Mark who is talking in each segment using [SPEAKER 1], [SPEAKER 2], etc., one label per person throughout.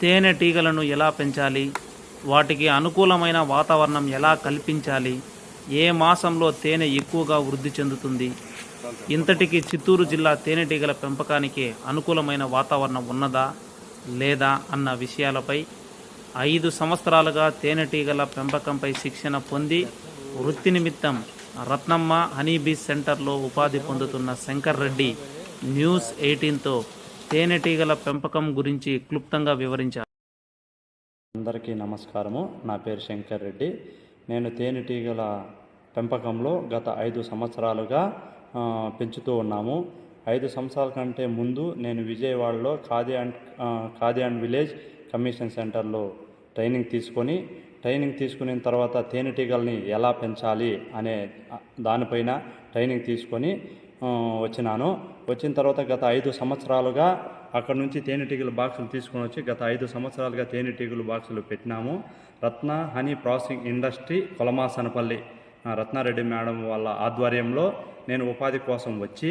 [SPEAKER 1] తేనెటీగలను ఎలా పెంచాలి? వాటికి అనుకూలమైన వాతావరణం ఎలా కల్పించాలి? ఏ మాసంలో తేనె ఎక్కువగా వృద్ధి చెందుతుంది? ఇంతటికి చిత్తూరు జిల్లా తేనెటీగల పెంపకానికి అనుకూలమైన వాతావరణం ఉన్నదా? లేదా? అన్న విషయాలపై ఐదు సంవత్సరాలుగా తేనెటీగల పెంపకంపై శిక్షణ పొంది వృత్తి నిమిత్తం రత్నమ్మ హనీబీస్ సెంటర్లో ఉపాధి పొందుతున్న శంకర్ రెడ్డి న్యూస్ ఎయిటీన్తో తేనెటీగల పెంపకం గురించి క్లుప్తంగా వివరించారు.
[SPEAKER 2] అందరికీ నమస్కారము. నా పేరు శంకర్ రెడ్డి. నేను తేనెటీగల పెంపకంలో గత ఐదు సంవత్సరాలుగా పెంచుతూ ఉన్నాము. ఐదు సంవత్సరాల కంటే ముందు నేను విజయవాడలో Khadi and Khadi and village commission సెంటర్లో ట్రైనింగ్ తీసుకొని ట్రైనింగ్ తీసుకున్న తర్వాత తేనెటీగల్ని ఎలా పెంచాలి అనే దానిపైన ట్రైనింగ్ తీసుకొని వచ్చినాను. వచ్చిన తర్వాత గత ఐదు సంవత్సరాలుగా అక్కడ నుంచి తేనెటీగల బాక్సులు తీసుకొని వచ్చి గత ఐదు సంవత్సరాలుగా తేనెటీగల బాక్సులు పెట్టినాము. Ratna honey processing industry Kolamasanapalli. Ratna Reddy madam వాళ్ళ ఆధ్వర్యంలో నేను ఉపాధి కోసం వచ్చి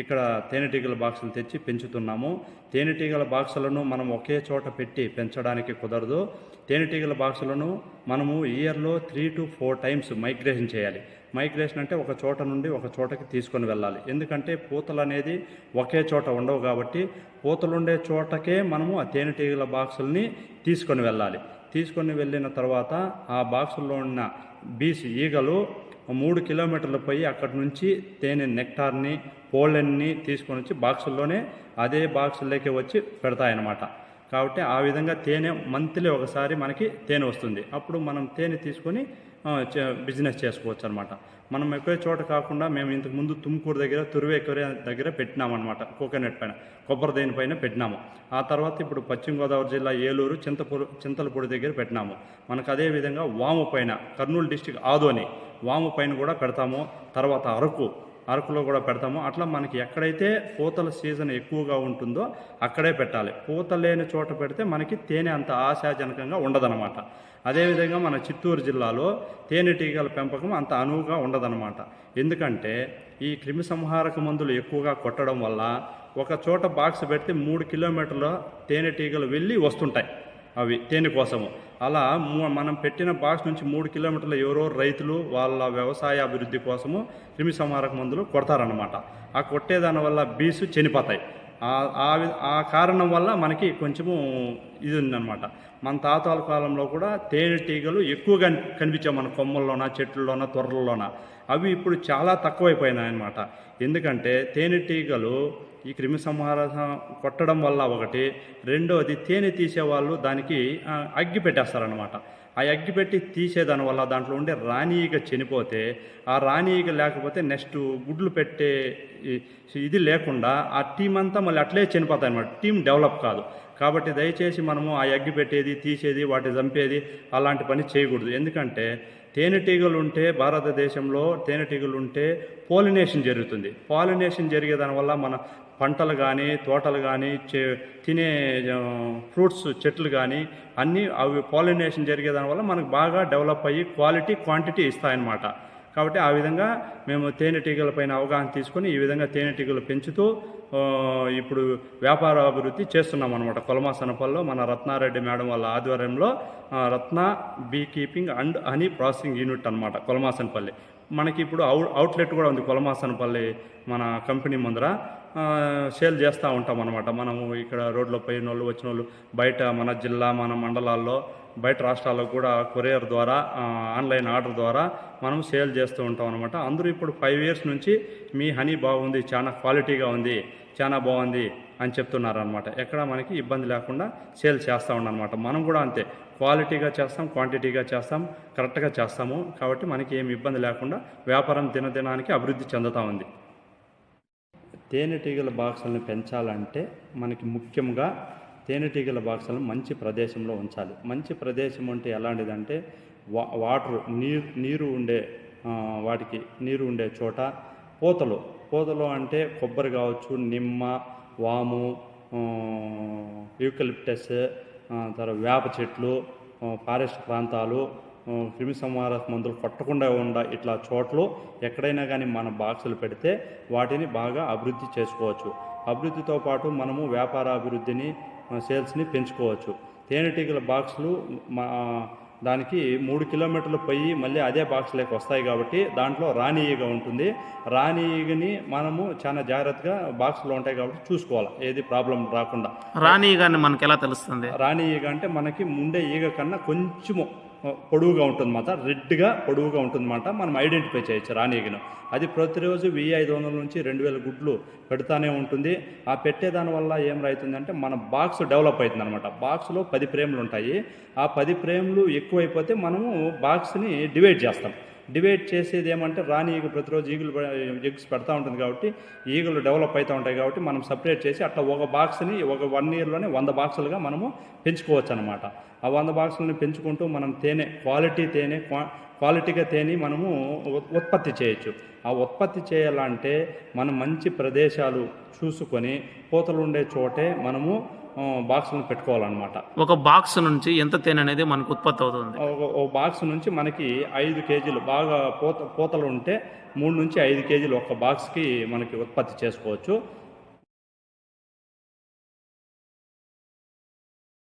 [SPEAKER 2] ఇక్కడ తేనెటీగల బాక్సులు తెచ్చి పెంచుతున్నాము. తేనెటీగల బాక్సులను మనం ఒకే చోట పెట్టి పెంచడానికి కుదరదు. తేనెటీగల బాక్సులను మనము ఇయర్లో three to four times migration చేయాలి. మైగ్రేషన్ అంటే ఒక చోట నుండి ఒక చోటకి తీసుకొని వెళ్ళాలి. ఎందుకంటే పూతలు అనేది ఒకే చోట ఉండవు కాబట్టి పూతలు ఉండే చోటకే మనము ఆ తేనెటీగల బాక్సుల్ని తీసుకొని వెళ్ళాలి. తీసుకొని వెళ్ళిన తర్వాత ఆ బాక్సుల్లో ఉన్న బీస్ ఈగలు మూడు కిలోమీటర్లు పోయి అక్కడి నుంచి తేనె నెక్టార్ని పోలెన్ని తీసుకొని వచ్చి బాక్సుల్లోనే అదే బాక్సుల్లోకి వచ్చి పెడతాయన్నమాట. కాబట్టి ఆ విధంగా తేనె మంత్లీ ఒకసారి మనకి తేనె వస్తుంది. అప్పుడు మనం తేనె తీసుకొని బిజినెస్ చేసుకోవచ్చు అనమాట మనం ఎక్కువ చోట కాకుండా మేము ఇంతకు ముందు తుమ్కూరు దగ్గర తురువేకూర దగ్గర పెట్టినామన్నమాట కోకోనట్ పైన కొబ్బరి దేని పైన పెట్టినాము. ఆ తర్వాత ఇప్పుడు పశ్చిమ గోదావరి జిల్లా ఏలూరు చింతపూరు చింతలపూడి దగ్గర పెట్టినాము. మనకు అదే విధంగా వాము పైన కర్నూలు డిస్టిక్ ఆదోని వాము పైన కూడా పెడతాము. తర్వాత అరకు అరకులో కూడా పెడతాము. అట్లా మనకి ఎక్కడైతే పూతల సీజన్ ఎక్కువగా ఉంటుందో అక్కడే పెట్టాలి. పూత లేని చోట పెడితే మనకి తేనె అంత ఆశాజనకంగా ఉండదన్నమాట. అదేవిధంగా మన చిత్తూరు జిల్లాలో తేనెటీగల పెంపకం అంత అనువుగా ఉండదన్నమాట. ఎందుకంటే ఈ క్రిమి సంహారక మందులు ఎక్కువగా కొట్టడం వల్ల ఒక చోట బాక్స్ పెడితే మూడు కిలోమీటర్ల తేనెటీగలు వెళ్ళి వస్తుంటాయి. అవి తేనె కోసము. అలా మనం పెట్టిన బాక్స్ నుంచి మూడు కిలోమీటర్ల ఎవరో రైతులు వాళ్ళ వ్యవసాయ అభివృద్ధి కోసము క్రిమి సంహారక మందులు కొడతారనమాట ఆ కొట్టేదాని వల్ల బీసు చనిపోతాయి. ఆ- ఆ కారణం వల్ల మనకి కొంచెము ఇది ఉందన్నమాట. మన తాతాల కాలంలో కూడా తేనెటీగలు ఎక్కువగా కనిపించాయి మన కొమ్మల్లోన చెట్లలోన త్వరలలోన అవి ఇప్పుడు చాలా తక్కువైపోయినాయి అనమాట ఎందుకంటే తేనెటీగలు ఈ క్రిమి సంహారం కొట్టడం వల్ల ఒకటి. రెండోది తేనె తీసేవాళ్ళు దానికి అగ్గి పెట్టేస్తారనమాట ఆ అగ్గి పెట్టి తీసేదాని వల్ల దాంట్లో ఉండే రాణి ఈగ చనిపోతే ఆ రాణి ఈగ లేకపోతే నెక్స్ట్ గుడ్లు పెట్టే ఇది లేకుండా ఆ టీం అంతా మళ్ళీ అట్లే చనిపోతాయి అనమాట టీం డెవలప్ కాదు. కాబట్టి దయచేసి మనము ఆ అగ్గి పెట్టేది తీసేది వాటి చంపేది అలాంటి పని చేయకూడదు. ఎందుకంటే తేనెటీగలు ఉంటే భారతదేశంలో తేనెటీగలు ఉంటే పోలినేషన్ జరుగుతుంది. పాలినేషన్ జరిగేదాని వల్ల మన పంటలు కానీ తోటలు కానీ చే తినే ఫ్రూట్స్ చెట్లు కానీ అన్నీ అవి పాలినేషన్ జరిగే వల్ల మనకు బాగా డెవలప్ అయ్యి క్వాలిటీ క్వాంటిటీ ఇస్తాయన్నమాట. కాబట్టి ఆ విధంగా మేము తేనెటీగల పైన అవగాహన తీసుకొని ఈ విధంగా తేనెటీగలు పెంచుతూ ఇప్పుడు వ్యాపార అభివృద్ధి చేస్తున్నాం అనమాట కొలమాసనపల్లో మన రత్నారెడ్డి మేడం వాళ్ళ ఆధ్వర్యంలో Ratna bee keeping and honey processing unit అనమాట కొలమాసనపల్లి మనకి ఇప్పుడు అవుట్ అవుట్లెట్ కూడా ఉంది కొలమాసనపల్లి మన కంపెనీ ముందర. సేల్ చేస్తూ ఉంటాం అనమాట మనము ఇక్కడ రోడ్లో పోయిన వాళ్ళు వచ్చిన వాళ్ళు బయట మన జిల్లా మన మండలాల్లో బయట రాష్ట్రాల్లో కూడా కొరియర్ ద్వారా ఆన్లైన్ ఆర్డర్ ద్వారా మనం సేల్ చేస్తూ ఉంటాం అనమాట అందరూ ఇప్పుడు ఫైవ్ ఇయర్స్ నుంచి మీ హనీ బాగుంది చాలా క్వాలిటీగా ఉంది చాలా బాగుంది అని చెప్తున్నారు అనమాట ఎక్కడ మనకి ఇబ్బంది లేకుండా సేల్ చేస్తూ ఉండనమాట మనం కూడా అంతే క్వాలిటీగా చేస్తాం క్వాంటిటీగా చేస్తాం కరెక్ట్గా చేస్తాము. కాబట్టి మనకి ఏమి ఇబ్బంది లేకుండా వ్యాపారం దినదినానికి అభివృద్ధి చెందుతూ ఉంది. తేనెటీగల బాక్సులను పెంచాలంటే మనకి ముఖ్యంగా తేనెటీగల బాక్సులను మంచి ప్రదేశంలో ఉంచాలి. మంచి ప్రదేశం అంటే ఎలాంటిదంటే వా వాటర్ నీరు నీరు ఉండే వాటికి నీరు ఉండే చోట పూతలు. పూతలు అంటే కొబ్బరి కావచ్చు నిమ్మ వాము యూకలిప్టస్ తర్వాత వేప చెట్లు ఫారెస్ట్ ప్రాంతాలు క్రిమి సంహారక మందులు కొట్టకుండా ఉండ ఇట్లా చోట్లు ఎక్కడైనా కానీ మన బాక్సులు పెడితే వాటిని బాగా అభివృద్ధి చేసుకోవచ్చు. అభివృద్ధితో పాటు మనము వ్యాపార అభివృద్ధిని సేల్స్ని పెంచుకోవచ్చు. తేనెటీగల బాక్సులు మా దానికి మూడు కిలోమీటర్లు పోయి మళ్ళీ అదే బాక్స్లోకి వస్తాయి కాబట్టి దాంట్లో రాణి ఈగ ఉంటుంది. రాణి ఈగని మనము చాలా జాగ్రత్తగా బాక్స్లో ఉంటాయి కాబట్టి చూసుకోవాలి. ఏది ప్రాబ్లం రాకుండా.
[SPEAKER 1] రాణి గారిని మనకి ఎలా తెలుస్తుంది?
[SPEAKER 2] రాణి ఈగ అంటే మనకి ముండే ఈగ కన్నా కొంచెము పొడువుగా ఉంటుందన్నమాట. రెడ్గా పొడువుగా ఉంటుందన్నమాట. మనం ఐడెంటిఫై చేయొచ్చు రానీగిన అది ప్రతిరోజు వెయ్యి ఐదు వందల నుంచి రెండు వేల గుడ్లు పెడతానే ఉంటుంది. ఆ పెట్టేదాని వల్ల ఏం రైతుందంటే మన బాక్స్ డెవలప్ అవుతుంది అనమాట బాక్స్లో పది ఫ్రేమ్లు ఉంటాయి. ఆ పది ఫ్రేమ్లు ఎక్కువైపోతే మనము బాక్స్ని డివైడ్ చేస్తాం. డివైడ్ చేసేది ఏమంటే రాణి ఈగ ప్రతిరోజు ఈగలు ఎగ్స్ పెడతా ఉంటుంది కాబట్టి ఈగలు డెవలప్ అవుతూ ఉంటాయి కాబట్టి మనం సపరేట్ చేసి అట్లా ఒక బాక్స్ని ఒక వన్ ఇయర్లోనే వంద బాక్సులుగా మనము పెంచుకోవచ్చు అనమాట ఆ వంద బాక్సులను పెంచుకుంటూ మనం తేనె క్వాలిటీ తేనె క్వా- క్వాలిటీగా తేనె మనము ఉత్పత్తి చేయొచ్చు. ఆ ఉత్పత్తి చేయాలంటే మనం మంచి ప్రదేశాలు చూసుకొని పూతలు ఉండే చోటే మనము బాక్సులను పెట్టుకోవాలన్నమాట.
[SPEAKER 1] ఒక బాక్స్ నుంచి ఎంత తేనె అనేది మనకు ఉత్పత్తి అవుతుంది?
[SPEAKER 2] ఒక- బాక్స్ నుంచి మనకి ఐదు కేజీలు బాగా పూత పూతలు ఉంటే మూడు నుంచి ఐదు కేజీలు ఒక బాక్స్కి మనకి ఉత్పత్తి చేసుకోవచ్చు.